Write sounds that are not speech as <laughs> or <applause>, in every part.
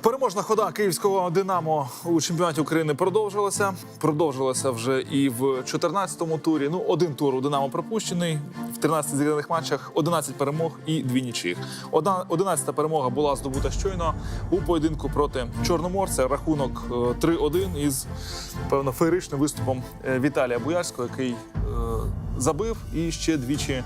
Переможна хода київського Динамо у чемпіонаті України продовжилася. Продовжилася вже і в 14-му турі. Ну, один тур у Динамо пропущений. В 13 зіграних матчах 11 перемог і дві нічиїх. Одна 11-та перемога була здобута щойно у поєдинку проти Чорноморця. Рахунок е, 3-1 із певно феєричним виступом е, Віталія Буярського, який е, забив і ще двічі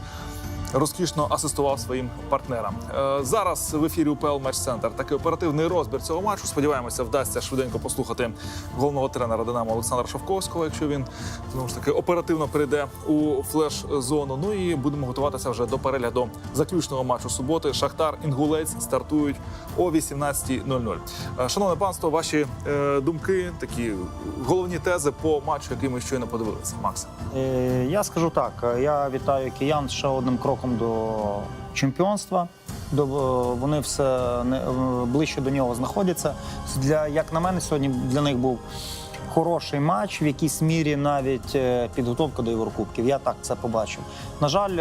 розкішно асистував своїм партнерам. Е, Зараз в ефірі УПЛ Матч Центр такий оперативний розбір цього матчу. Сподіваємося, вдасться швиденько послухати головного тренера Динамо Олександра Шовковського, якщо він знову ж таки оперативно прийде у флеш-зону. Ну і будемо готуватися вже до перегляду заключного матчу суботи. Шахтар Інгулець стартують о 18.00. Е, Шановне панство, ваші е, думки, такі головні тези по матчу, який ми щойно подивилися. Макс. Я скажу так: я вітаю киян ще одним кроком до чемпіонства. До е, вони все е, ближче до нього знаходяться. Для як на мене, сьогодні для них був хороший матч, в якійсь мірі навіть е, підготовка до Єврокубків. Я так це побачив. На жаль,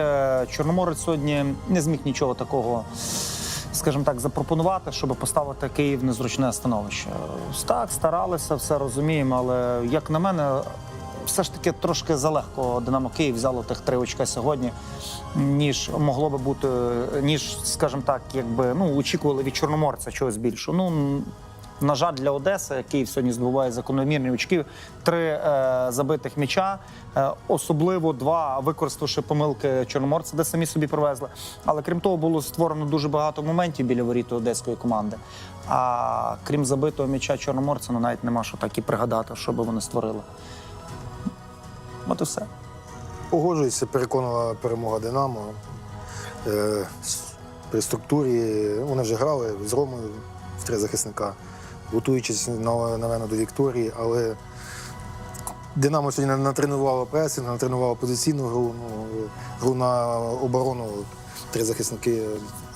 Чорноморець сьогодні не зміг нічого такого. Скажімо так, запропонувати, щоб поставити Київ в незручне становище. Так, старалися, все розуміємо, але як на мене, все ж таки трошки залегко Динамо Київ взяло тих три очка сьогодні, ніж могло би бути, ніж, скажімо так, якби ну очікували від Чорноморця чогось більшого. Ну на жаль, для Одеси Київ сьогодні здобуває закономірні очки. Три е, забитих м'яча, е, особливо два, використавши помилки Чорноморця, де самі собі привезли. Але крім того, було створено дуже багато моментів біля воріт одеської команди. А крім забитого м'яча Чорноморця, ну навіть нема що так і пригадати, що би вони створили. От і все. Погоджуюся, переконала перемога Динамо. Е, При структурі вони вже грали з Ромою в три захисника, готуючись на- напевно, до Вікторії, але Динамо сьогодні натренувало пресинг, натренувало позиційну гру, ну, гру на оборону. Три захисники,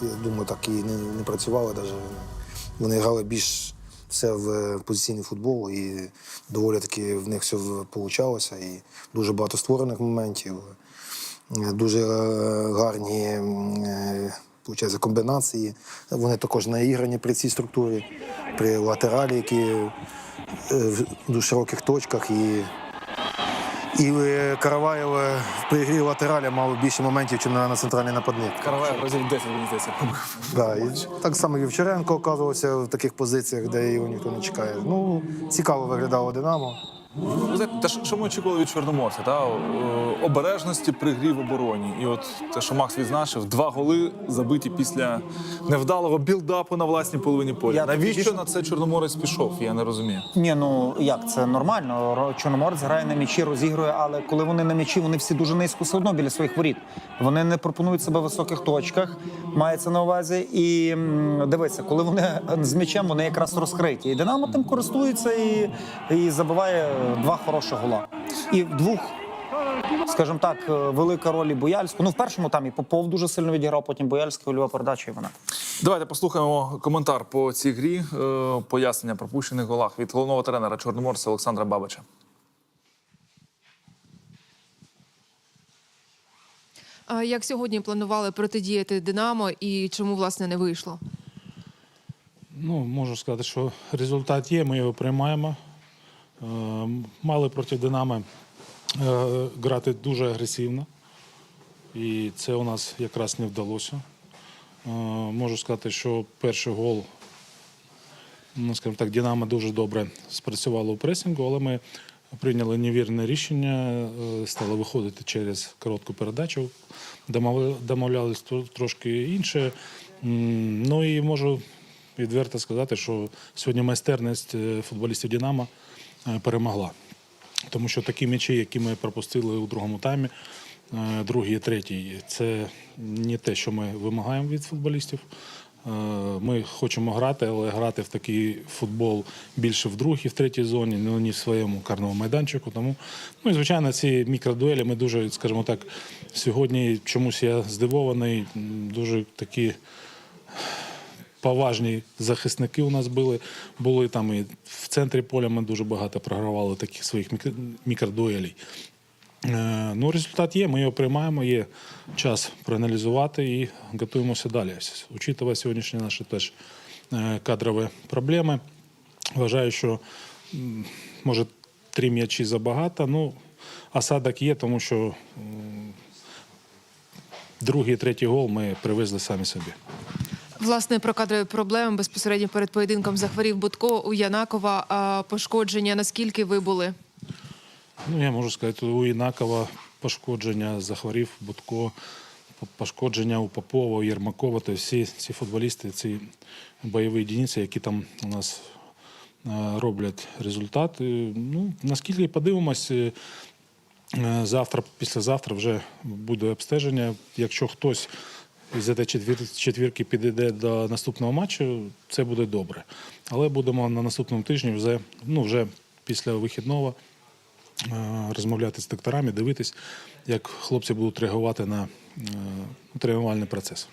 я думаю, так і не, не працювали. Даже. Вони грали більш все в позиційний футбол, і доволі таки в них все вийшло. І дуже багато створених моментів, е, дуже е, гарні е, комбінації. Вони також наіграні при цій структурі, при латералі, які в дуже широких точках. І, і е, Караваєв при грі латералі мав більше моментів, ніж на, на центральний нападник. Караваєв разів 10, мені здається. Да, і так само Вівчаренко оказувався в таких позиціях, де його ніхто не чекає. Ну, цікаво виглядало Динамо. Те, що ми очікували від Чорноморця, та обережності при грі в обороні. І от те, що Макс відзначив, два голи забиті після невдалого білдапу на власній половині поля. Я Навіщо на це Чорноморець пішов? Я не розумію. Ні, ну як це нормально? Чорноморець грає на м'ячі, розігрує, але коли вони на м'ячі, вони всі дуже низько все одно біля своїх воріт. Вони не пропонують себе в високих точках, мається на увазі. І дивися, коли вони з м'ячем, вони якраз розкриті. І Динамо тим користується і, і забиває два хороших гола. І в двох. Скажімо так, е, велика роль і Бояльського. Ну, в першому там і Попов дуже сильно відіграв, потім Бояльський, гольова передача і вона. Давайте послухаємо коментар по цій грі, е, пояснення пропущених голах від головного тренера Чорноморця Олександра Бабича. А Як сьогодні планували протидіяти Динамо і чому власне не вийшло? Ну, можу сказати, що результат є, ми його приймаємо. Е, Мали проти Динамо е, грати дуже агресивно, і це у нас якраз не вдалося. Е, Можу сказати, що перший гол, ну, скажімо так, Динамо дуже добре спрацювало у пресингу, але ми прийняли невірне рішення, е, стали виходити через коротку передачу, домовля- домовлялись трошки інше. Ну і можу відверто сказати, що сьогодні майстерність футболістів Динамо перемогла. Тому що такі м'ячі, які ми пропустили у другому таймі, е, другий і третій, це не те, що ми вимагаємо від футболістів. Е, Ми хочемо грати, але грати в такий футбол більше в другій, в третій зоні, ну не в своєму карному майданчику. Тому, ну і звичайно, ці мікродуелі ми дуже, скажімо так, сьогодні чомусь я здивований, дуже такі поважні захисники у нас були. Були там і в центрі поля ми дуже багато програвали таких своїх мікро- мікродуелей. Е, Ну, результат є, ми його приймаємо, є час проаналізувати і готуємося далі. Учитывая сьогоднішнє наше теж е, кадрові проблеми. Вважаю, що може три м'ячі забагато. Ну, осадок є, тому що другий третій гол ми привезли самі собі. Власне, про кадрові проблеми безпосередньо перед поєдинком захворів Будко у Янакова. А пошкодження наскільки ви були? Ну, я можу сказати, у Інакова пошкодження захворів Будко, пошкодження у Попова, у Єрмакова. Тобто всі ці футболісти, ці бойові одиниці, які там у нас е, роблять результат. Е, Ну, наскільки подивимось, е, завтра, післязавтра вже буде обстеження. Якщо хтось із за те четвірки підійде до наступного матчу, це буде добре. Але будемо на наступному тижні вже, ну, вже після вихідного е, розмовляти з докторами, дивитись, як хлопці будуть реагувати на е, тренувальний процес.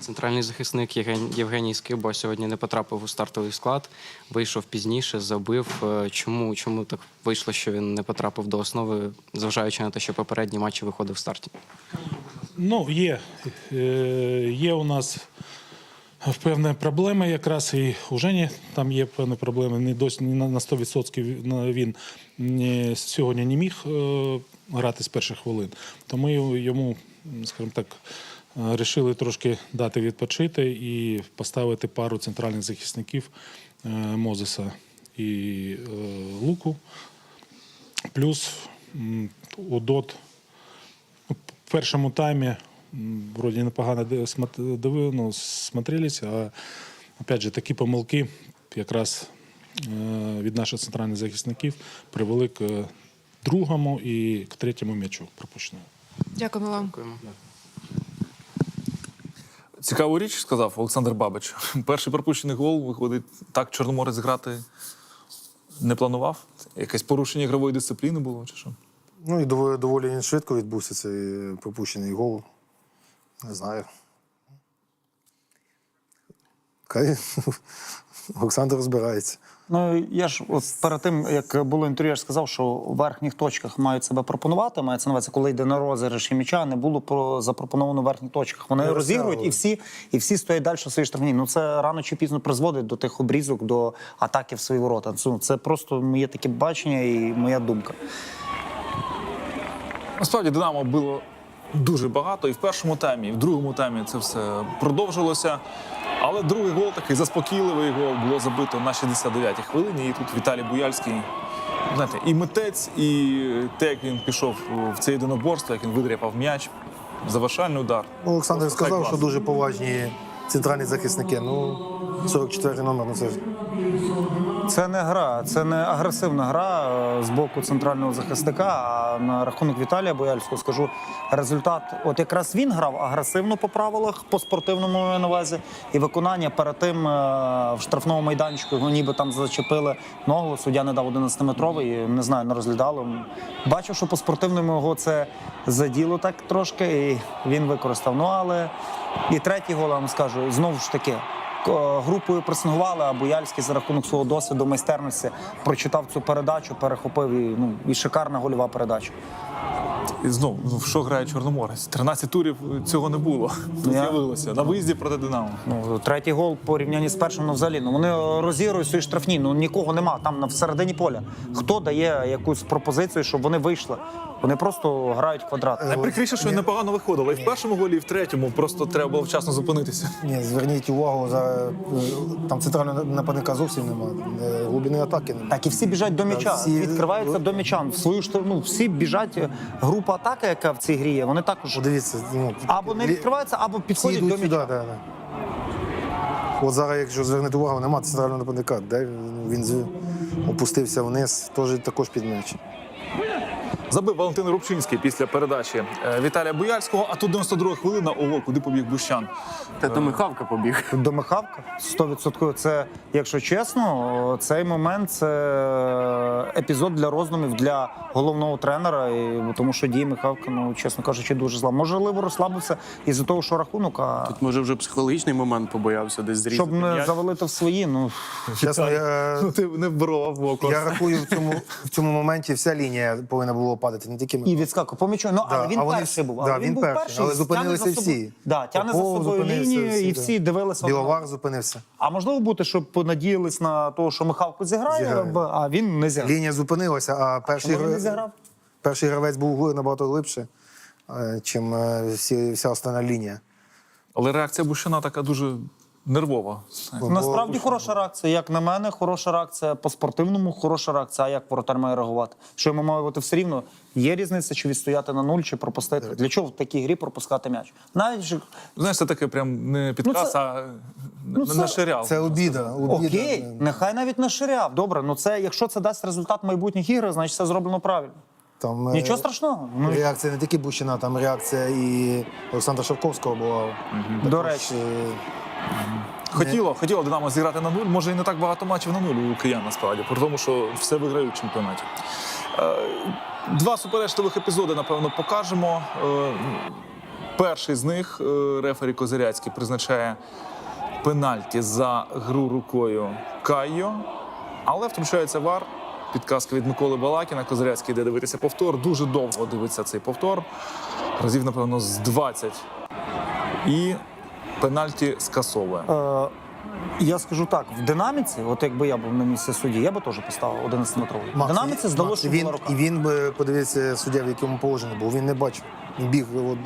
Центральний захисник Євгеній Скиба сьогодні не потрапив у стартовий склад, вийшов пізніше, забив. Е, Чому, чому так вийшло, що він не потрапив до основи, зважаючи на те, що попередні матчі виходив в старті? Ну, є, е, є у нас певні проблеми якраз і у Жені там є певні проблеми. Не досі на на 100% він- він сьогодні не міг е, грати з перших хвилин. Тому йому, скажімо так, вирішили трошки дати відпочити і поставити пару центральних захисників е, Мозеса і е, Луку. Плюс м, Удот Ну, в першому таймі вроді непогано ну, смотрелись, а опять же такі помилки якраз е, від наших центральних захисників привели к е, другому і к третьому м'ячу пропущеному. Дякуємо вам. Дякуємо. Цікаву річ сказав Олександр Бабич. <laughs> Перший пропущений гол виходить так, Чорноморець грати не планував. Якесь порушення ігрової дисципліни було чи що? Ну і доволі, доволі швидко відбувся цей пропущений гол. Не знаю. <laughs> Олександр розбирається. Ну я ж от перед тим, як було інтерв'ю, я ж сказав, що у верхніх точках мають себе пропонувати. Мається на увазі, коли йде на розіграш і м'яча, не було про запропоновано в верхніх точках. Вони Не розігрують і всі, і всі стоять далі в своїй штрафній. Ну це рано чи пізно призводить до тих обрізок, до атаки в свої ворота. Це, це просто моє таке бачення і моя думка. Насправді Динамо було дуже багато і в першому таймі, і в другому таймі це все продовжилося. Але другий гол такий заспокійливий гол було забито на 69-й хвилині. І тут Віталій Буяльський, знаєте, і митець, і те, як він пішов в це єдиноборство, як він видряпав м'яч, завершальний удар. Ну, Олександр Просто сказав, що дуже поважні центральні захисники. Ну, 44 номер, ну це ж Це не гра, це не агресивна гра е, з боку центрального захисника. А на рахунок Віталія Бояльського скажу результат. От якраз він грав агресивно по правилах, по спортивному на увазі, і виконання перед тим е, в штрафному майданчику його ніби там зачепили ногу. Суддя не дав 11-метровий, не знаю, не розглядали. Бачив, що по спортивному його це заділо так трошки, і він використав. Ну але і третій гол, я вам скажу, знову ж таки. К- Групою пресингували, а Бояльський за рахунок свого досвіду майстерності прочитав цю передачу, перехопив і, ну, і шикарна гольова передача. І знову, ну, в що грає Чорноморець? 13 турів цього не було. <laughs> Тут з'явилося на виїзді проти Динамо. Ну, третій гол порівнянні з першим, ну взагалі. Ну, вони розігрують свої штрафні, ну нікого нема там на всередині поля. Хто дає якусь пропозицію, щоб вони вийшли? Вони просто грають квадрат. Найприкріше, що непогано виходило. І в першому голі, і в третьому. Просто треба було вчасно зупинитися. ні, зверніть увагу, за, е, там центрального нападника зовсім немає. Е, Глибини атаки немає. Так і всі біжать до м'яча, всі- відкриваються до м'яча. В свою штраф- ну, всі біжать. е, Група атаки, яка в цій грі є, вони також Подивіться, ну, або не відкриваються, або всі підходять до м'яча. сюди, да, да. От зараз, якщо звернути увагу, немає центрального нападника. Де він опустився вниз, теж також під м'яч. Забив Валентин Рубчинський після передачі е, Віталія Буяльського. А тут 92 хвилина. Ого, куди побіг Бущан? Та то Михавка побіг. До Михавка 100%. Це, якщо чесно, цей момент це епізод для роздумів для головного тренера. І, тому що дії Михавка, ну чесно кажучи, дуже зла. Можливо, розслабився із-за того, що рахунок, а Може, вже психологічний момент побоявся десь зрізати. щоб не завалити в свої, ну Чесно, я, Ну ти не вбрав в око. я рахую, в цьому, в цьому моменті вся лінія повинна була падати, не тільки І Микола. відскакував по м'ячу. Ну, Да, але він а вони перший всі- був. да, але він був перший, перший. але зупинилися тягне за собою- всі. Да, тягне за Попов собою зупинився, лінію, всі, і да. всі дивилися. Біловар зупинився. А можливо бути, щоб понадіялись на те, що Михалко зіграє, Зіграє. б- а він не зіграв. Лінія зупинилася, а перший, Чому він не гра- зіграв? перший гравець був гли- набагато глибше, е, чим е, всі, вся остальна лінія. Але реакція Бущина така дуже нервова. Бо- Насправді бо- хороша реакція. Як на мене, хороша реакція по спортивному, хороша реакція. А як воротар має реагувати? Що йому має бути все рівно? Є різниця, чи відстояти на нуль, чи пропустити. Для чого в такій грі пропускати м'яч? Навіть же Знаєш, це таке прям не підказ, Ну, це- а ну, це- ширяв. Це обіда. обіда. окей, нехай навіть не ширяв. Добре, ну це якщо це дасть результат майбутніх ігор, значить все зроблено правильно. Там, е, Нічого страшного. Ну, Реакція не тільки Бущина, там реакція і Олександра Шевковського була. до речі, е, Хотіло, хотіло Динамо зіграти на нуль. Може, і не так багато матчів на нуль у киян насправді, при тому, що все виграють в чемпіонаті. Е, Два суперечливих епізоди, напевно, покажемо. Е, Перший з них е, рефері Козиряцький призначає пенальті за гру рукою Кайо, але втручається вар. Підказка від Миколи Балакіна. Козиряцький йде дивитися повтор. Дуже довго дивиться цей повтор. Разів, напевно, з 20. І пенальті скасовує. е, я скажу так: в динаміці, от якби я був на місці судді, я би теж поставив 11-метровий. В динаміці здалося, що він, була рука. І він би подивився суддя, в якому положенні був. Він не бачив. Він біг от,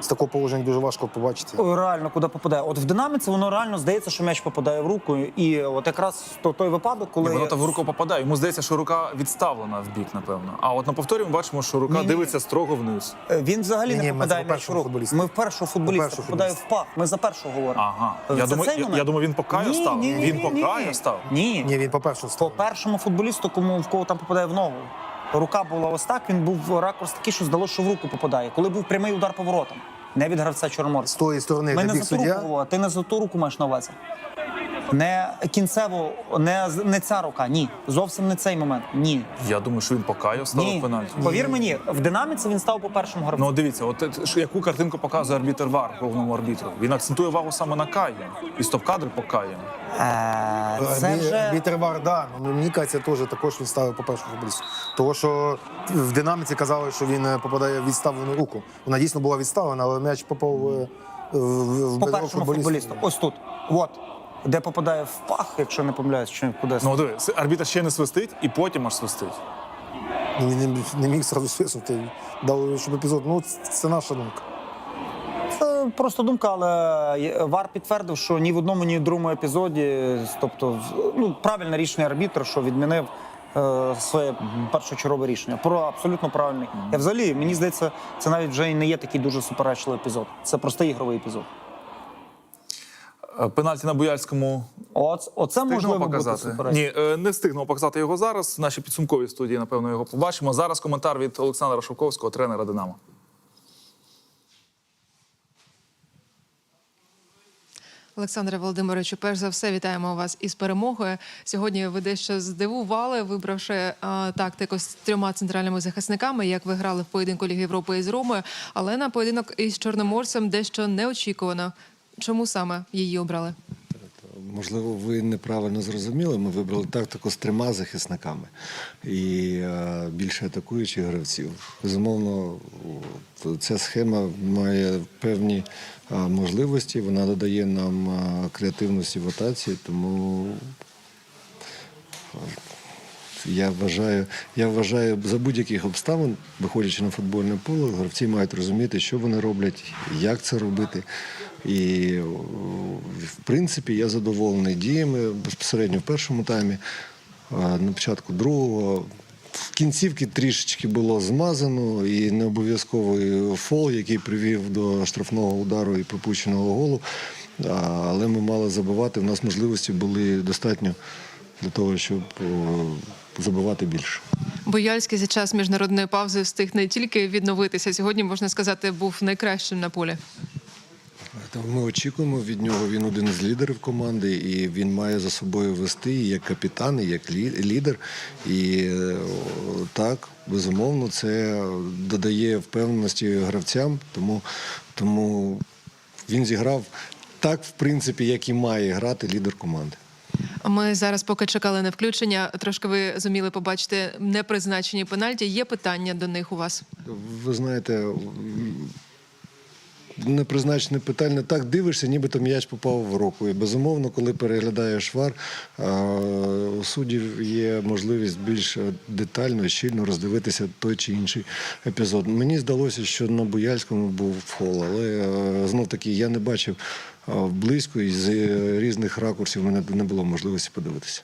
з такого положення дуже важко побачити. Реально, куди попадає. От в динаміці воно реально здається, що м'яч попадає в руку. І от якраз то той випадок, коли Ні, Воно там в руку попадає. Йому здається, що рука відставлена в бік, напевно. А от на повторі ми бачимо, що рука Ні-ні. дивиться строго вниз. Е, він взагалі Ні, не ні, ми попадає за м'яч в першого руку. футболіста. Ми в першого футболіста першого попадає в футболіста. пах. Ми за першого говоримо. Ага. За Я думаю, цей я, момент? я думаю, він по Каю Ні, став. ні, ні, він ні, по ні. Каю став. Ні. Ні, він По став. першому футболісту, кому в кого там попадає в ногу. Рука була ось так, він був ракурс такий, що здалося, що в руку попадає. Коли був прямий удар по воротам, не від гравця З тої сторони, Ми не за ту руку, суддя. ти не за ту руку маєш на увазі. Не кінцево, не, не ця рука, ні. Зовсім не цей момент. Ні. Я думаю, що він по Каю ставив пенальті. Повір мені, в динаміці він став по першому гравцю. Ну, дивіться, от е, яку картинку показує арбітр ВАР головному арбітру. Він акцентує увагу саме на Каю. І стоп-кадр по Каю. Е, це вже Вітервар, да. Ну, мені кажеться, теж також він ставив по першому футболісту. Тому що в динаміці казали, що він е, попадає в відставлену руку. Вона дійсно була відставлена, але м'яч попав е, в, по першому футболісту. Ось тут. От. Де попадає в пах, якщо не помиляюсь, чи кудись. Ну, диви, арбітр ще не свистить, і потім аж свистить. Ну, Він не, не міг зразу свиснути. Дав, щоб епізод. Ну, це наша думка. Це просто думка, але Вар підтвердив, що ні в одному, ні в другому епізоді, тобто, ну, правильне рішення арбітра, що відмінив е, своє першочергове рішення. Про абсолютно правильний. Я взагалі, мені здається, це навіть вже не є такий дуже суперечливий епізод. Це простий ігровий епізод. Е, Пенальті на Буяльському Оце, оце можливо бути показати. суперечливим. Ні, е, не встигнемо показати його зараз. В нашій підсумковій студії, напевно, його побачимо. Зараз коментар від Олександра Шовковського, тренера Динамо. Олександре Володимировичу, перш за все, вітаємо вас із перемогою. Сьогодні ви дещо здивували, вибравши а, тактику з трьома центральними захисниками, як ви грали в поєдинку Ліги Європи із Ромою, але на поєдинок із Чорноморцем дещо неочікувано. Чому саме її обрали? Можливо, ви неправильно зрозуміли. Ми вибрали тактику з трьома захисниками і е, більше атакуючих гравців. Безумовно, ця схема має певні е, можливості. Вона додає нам е, креативності в атаці, тому я вважаю, я вважаю, за будь-яких обставин, виходячи на футбольне поле, гравці мають розуміти, що вони роблять, як це робити. І в принципі я задоволений діями безпосередньо в першому таймі, на початку другого. В кінцівці трішечки було змазано, і не обов'язковий фол, який привів до штрафного удару і пропущеного голу. Але ми мали забивати. У нас можливості були достатньо для того, щоб забивати більше. Бояльський за час міжнародної паузи встиг не тільки відновитися. Сьогодні можна сказати, був найкращим на полі. Ми очікуємо від нього. Він один з лідерів команди, і він має за собою вести і як капітан, і як лідер. І е, так, безумовно, це додає впевненості гравцям, тому, тому він зіграв так, в принципі, як і має грати лідер команди. Ми зараз, поки чекали на включення, трошки ви зуміли побачити непризначені пенальті. Є питання до них у вас? Ви знаєте, непризначене питання. Так дивишся, нібито м'яч попав в руку. І безумовно, коли переглядаєш вар, у суддів є можливість більш детально і щільно роздивитися той чи інший епізод. Мені здалося, що на Буяльському був фол, але знов таки я не бачив близько і з е, різних ракурсів мене не було можливості подивитися.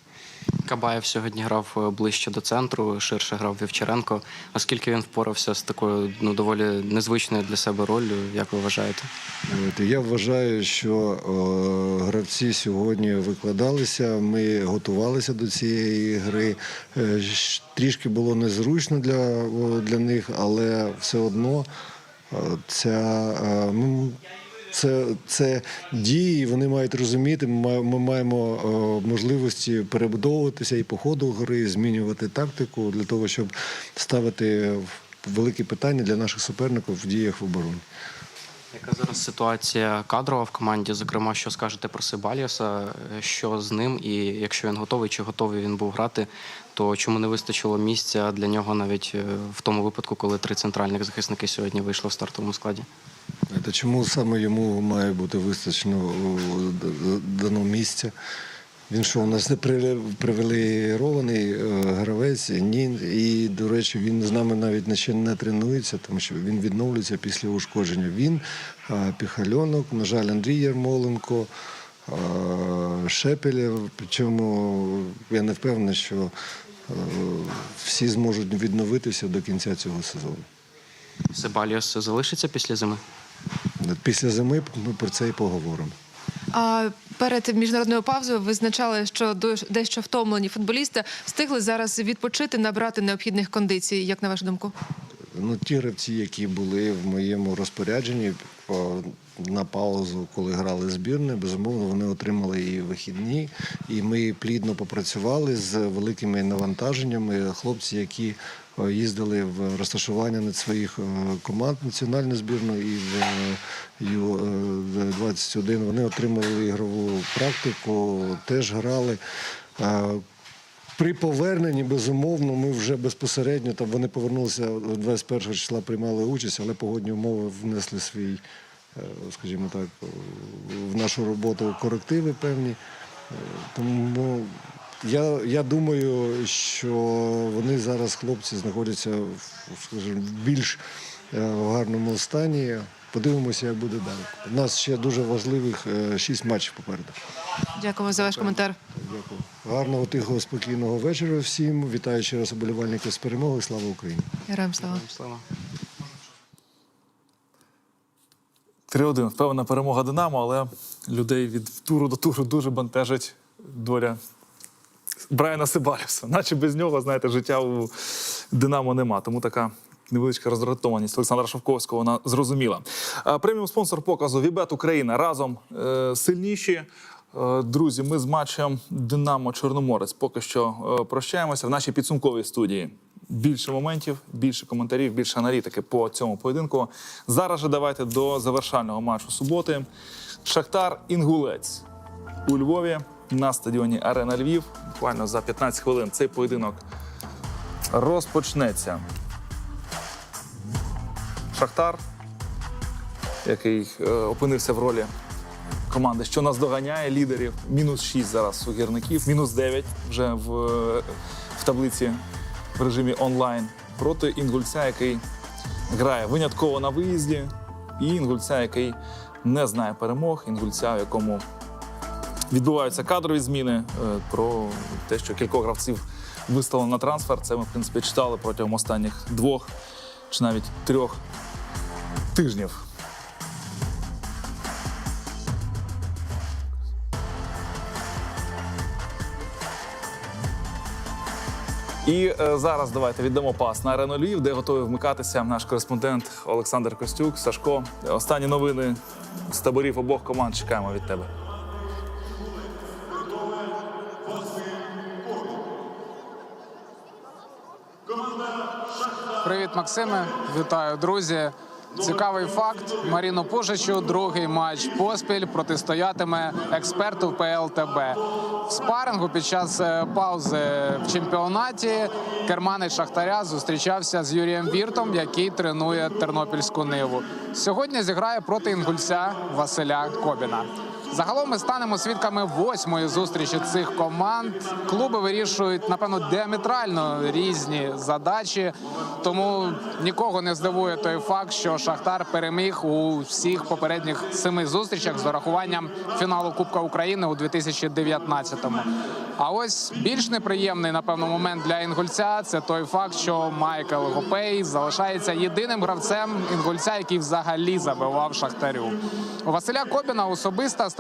Кабаєв сьогодні грав е, ближче до центру, ширше грав Вівчаренко. Оскільки він впорався з такою ну доволі незвичною для себе роллю, як ви вважаєте? Я вважаю, що е, гравці сьогодні викладалися. Ми готувалися до цієї гри. Е, Трішки було незручно для, для них, але все одно ця, е, ну, це, це дії, вони мають розуміти. Ми, ми маємо е, можливості перебудовуватися і по ходу гри, змінювати тактику для того, щоб ставити великі питання для наших суперників в діях в обороні. Яка зараз ситуація кадрова в команді? Зокрема, що скажете про Сибаліоса? Е, Що з ним? І якщо він готовий, чи готовий він був грати, то чому не вистачило місця для нього навіть е, в тому випадку, коли три центральних захисники сьогодні вийшли в стартовому складі? Та чому саме йому має бути вистачено дано місця? Він що, у нас не при- привілейований е, гравець? Ні. І, до речі, він з нами навіть не- ще не тренується, тому що він відновлюється після ушкодження. Він, е, Піхальонок, на жаль, Андрій Ярмоленко, е, Шепелєв. Причому я не впевнений, що всі зможуть відновитися до кінця цього сезону. Сибаліос залишиться після зими? Після зими ми про це і поговоримо. А перед міжнародною паузою визначали, що до- дещо втомлені футболісти встигли зараз відпочити, набрати необхідних кондицій. Як на вашу думку? Ну, ті гравці, які були в моєму розпорядженні на паузу, коли грали збірні, безумовно, вони отримали і вихідні, і ми плідно попрацювали з великими навантаженнями. Хлопці, які їздили в розташування над своїх е, команд національну збірну і в Ю-21, вони отримували ігрову практику, теж грали. Е, при поверненні, безумовно, ми вже безпосередньо там вони повернулися 21 числа, приймали участь, але погодні умови внесли свій, е, скажімо так, в нашу роботу корективи певні. Е, Тому я, я думаю, що вони зараз, хлопці, знаходяться в, скажімо, в більш е, в гарному стані. Подивимося, як буде далі. У нас ще дуже важливих е, шість матчів попереду. Дякуємо за ваш коментар. Дякую. Гарного, тихого, спокійного вечора всім. Вітаю ще раз уболівальників з перемогою. Слава Україні! Героям слава. Слава. 3-1. Впевнена перемога Динамо, але людей від туру до туру дуже бентежить доля Брайана Сибалюса. Наче без нього, знаєте, життя у Динамо нема. Тому така невеличка роздратованість Олександра Шовковського вона зрозуміла. Е, Преміум спонсор показу Вібет Україна разом е, сильніші. Е, Друзі, ми з матчем Динамо Чорноморець поки що е, прощаємося в нашій підсумковій студії. Більше моментів, більше коментарів, більше аналітики по цьому поєдинку. Зараз же давайте до завершального матчу суботи. Шахтар Інгулець у Львові на стадіоні Арена Львів. Буквально за 15 хвилин цей поєдинок розпочнеться. Шахтар, який е, опинився в ролі команди, що нас доганяє лідерів. Мінус 6 зараз у гірників, мінус 9 вже в, е, в таблиці в режимі онлайн проти інгульця, який грає винятково на виїзді, і інгульця, який не знає перемог, інгульця, в якому відбуваються кадрові зміни. е, Про те, що кількох гравців виставлено на трансфер. Це ми, в принципі, читали протягом останніх двох чи навіть трьох тижнів. І е, зараз давайте віддамо пас на арену Львів, де готовий вмикатися наш кореспондент Олександр Костюк. Сашко, останні новини з таборів обох команд чекаємо від тебе. Привіт, Максиме. Вітаю, друзі. Цікавий факт: Маріну Пушичу другий матч поспіль протистоятиме експерту ПЛТБ. В спарингу під час е, паузи в чемпіонаті керманець Шахтаря зустрічався з Юрієм Віртом, який тренує тернопільську ниву. Сьогодні зіграє проти інгульця Василя Кобіна. Загалом ми станемо свідками восьмої зустрічі цих команд. Клуби вирішують напевно діаметрально різні задачі. Тому нікого не здивує той факт, що Шахтар переміг у всіх попередніх семи зустрічах з урахуванням фіналу Кубка України у 2019-му. А ось більш неприємний, напевно, момент для інгульця це той факт, що Майкл Гопей залишається єдиним гравцем інгульця, який взагалі забивав шахтарю. У Василя Кобіна особиста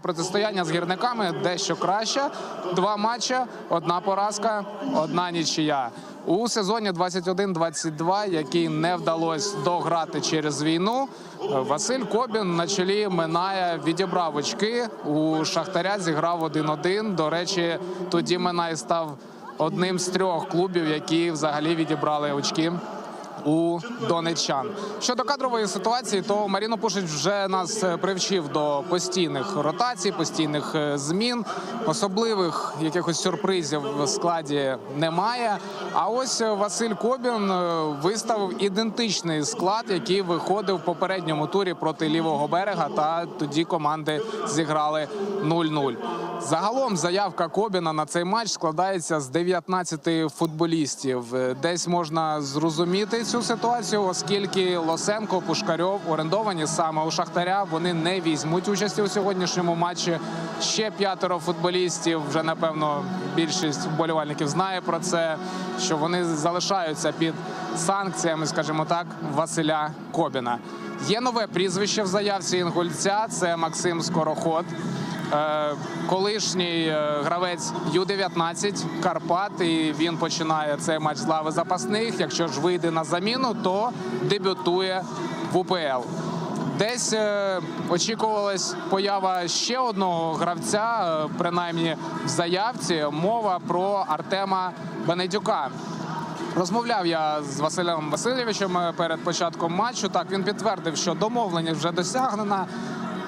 протистояння з гірниками дещо краща. Два матчі, одна поразка, одна нічия. У сезоні 21-22, який не вдалося дограти через війну, Василь Кобін на чолі Минає відібрав очки. У Шахтаря зіграв 1-1. До речі, тоді Минай став одним з трьох клубів, які взагалі відібрали очки у донеччан. Щодо кадрової ситуації, то Маріно Пушич вже нас е, привчив до постійних ротацій, постійних е, змін. Особливих якихось сюрпризів в складі немає. А ось е, Василь Кобін виставив ідентичний склад, який виходив в попередньому турі проти лівого берега. Та тоді команди зіграли 0-0. Загалом заявка Кобіна на цей матч складається з 19 футболістів. Десь можна зрозуміти цю ситуацію, оскільки Лосенко, Пушкарьов орендовані саме у Шахтаря. Вони не візьмуть участі у сьогоднішньому матчі. Ще п'ятеро футболістів. Вже напевно більшість вболівальників знає про це, що вони залишаються під санкціями, скажімо так, Василя Кобіна. Є нове прізвище в заявці інгульця. Це Максим Скороход. Е, колишній е, гравець Ю-19 Карпат, і він починає цей матч з лави запасних. Якщо ж вийде на заміну, то дебютує в УПЛ. Десь е, очікувалась поява ще одного гравця, принаймні в заявці. Мова про Артема Бенедюка. Розмовляв я з Василем Васильовичем перед початком матчу. Так він підтвердив, що домовленість вже досягнена.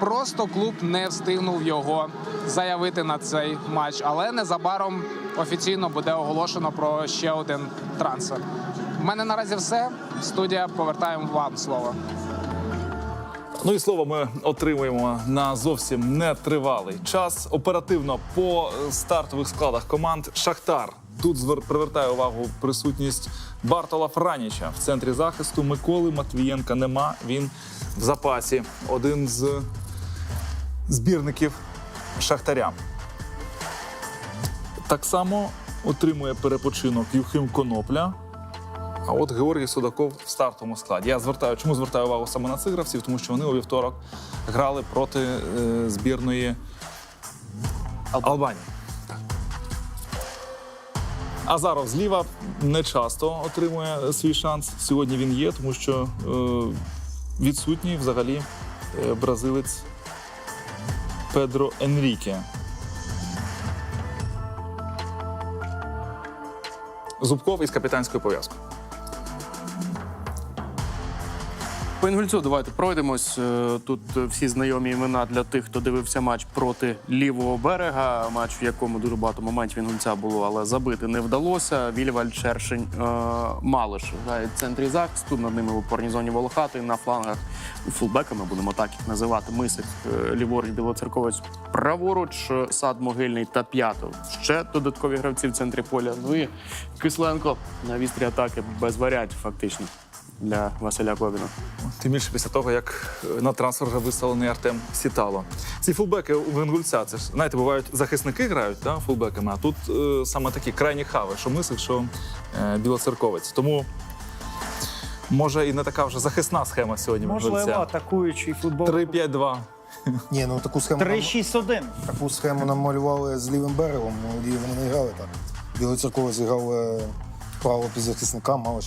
Просто клуб не встигнув його заявити на цей матч, але незабаром офіційно буде оголошено про ще один трансфер. У мене наразі все. Студія повертаємо вам слово. Ну і слово ми отримуємо на зовсім нетривалий час. Оперативно по е, стартових складах команд Шахтар. Тут привертає увагу присутність Бартола Франіча в центрі захисту. Миколи Матвієнка нема. Він в запасі. Один з збірників Шахтаря. Так само отримує перепочинок Юхим Конопля. А от Георгій Судаков в стартовому складі. Я звертаю, чому звертаю увагу саме на цих гравців, тому що вони у вівторок грали проти е, збірної Албанії. Азаров зліва не часто отримує свій шанс. Сьогодні він є, тому що е, відсутній взагалі е, бразилець Педро Енріке. Зубков із капітанською пов'язкою. По інгульцю давайте пройдемось. Е, Тут е, всі знайомі імена для тих, хто дивився матч проти лівого берега. Матч, в якому дуже багато моментів інгульця було, але забити не вдалося. Вільваль Чершень е, Малиш в центрі захисту. Над ними в опорній зоні Волохати на флангах фулбеками будемо так їх називати. Мисик ліворуч білоцерковець, праворуч сад могильний та п'ятов. Ще додаткові гравці в центрі поля. Ну і Кисленко на вістрі атаки без варіантів, фактично для Василя Кобіна. Тим більше після того, як е, на трансфер вже виставлений Артем Сітало. Ці фулбеки у Венгульця, це ж знаєте, бувають захисники грають да, фулбеками, а тут е, саме такі крайні хави, що мисик, що е, білоцерковець. Тому може і не така вже захисна схема сьогодні. Можливо, Венгульця. атакуючий футбол. 3-5-2. Ні, ну таку схему, нам- 3-6-1. таку схему нам малювали з лівим берегом, ну, і вони не грали так. Білий церковець грав е, право захисника мало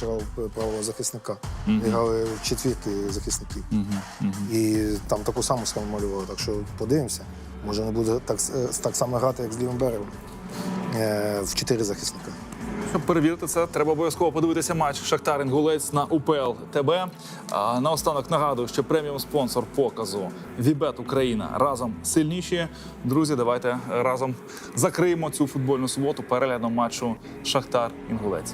право захисника. Mm -hmm. Грали в четвірки захисників. Mm -hmm. Mm -hmm. І там таку саму схему малювали. Так що подивимося, може не буде так е, так само грати, як з лівим берегом е, в чотири захисника. Щоб перевірити це, треба обов'язково подивитися матч Шахтар Інгулець на УПЛ ТБ. А, наостанок нагадую, що преміум спонсор показу Вібет Україна разом сильніші. Друзі, давайте разом закриємо цю футбольну суботу переглядом матчу Шахтар Інгулець.